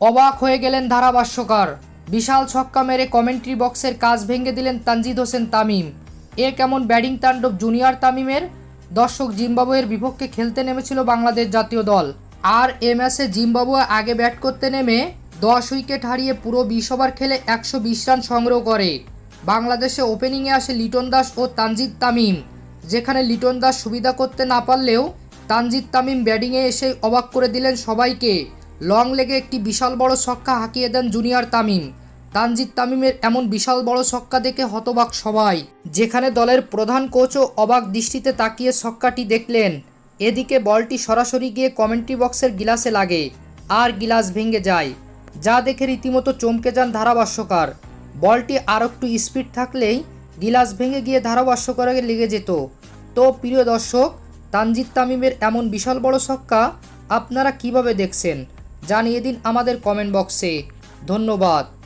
অবাক হয়ে গেলেন ধারাভাষ্যকার। বিশাল ছক্কা মেরে কমেন্ট্রি বক্সের কাজ ভেঙে দিলেন তানজিদ হোসেন তামিম। এ কেমন ব্যাটিং তাণ্ডব জুনিয়র তামিমের? দর্শক জিম্বাবুয়ের বিপক্ষে খেলতে নেমেছিল বাংলাদেশ জাতীয় দল। আর এ ম্যাচে জিম্বাবুয়ে আগে ব্যাট করতে নেমে দশ উইকেট হারিয়ে পুরো বিশ ওভার খেলে একশো বিশ রান সংগ্রহ করে। বাংলাদেশে ওপেনিংয়ে আসে লিটন দাস ও তানজিদ তামিম। যেখানে লিটন দাস সুবিধা করতে না পারলেও তানজিদ তামিম ব্যাটিংয়ে এসে অবাক করে দিলেন সবাইকে। লং লেগে একটি বিশাল বড় ছক্কা হাঁকিয়ে দেন জুনিয়র তামিম। তানজিদ তামিমের এমন বিশাল বড় ছক্কা দেখে হতবাক সবাই, যেখানে দলের প্রধান কোচও অবাক দৃষ্টিতে তাকিয়ে ছক্কাটি দেখলেন। এদিকে বলটি সরাসরি গিয়ে কমেন্ট্রি বক্সের গিলাসে লাগে, আর গিলাস ভেঙে যায়, যা দেখে রীতিমতো চমকে যান ধারাভাষ্যকার। বলটি আর একটু স্পিড থাকলেই গিলাস ভেঙে গিয়ে ধারাভাষ্যকারে লেগে যেত। তো প্রিয় দর্শক, তানজিদ তামিমের এমন বিশাল বড় ছক্কা আপনারা কীভাবে দেখছেন? জানিয়ে দিন আমাদের কমেন্ট বক্সে ধন্যবাদ।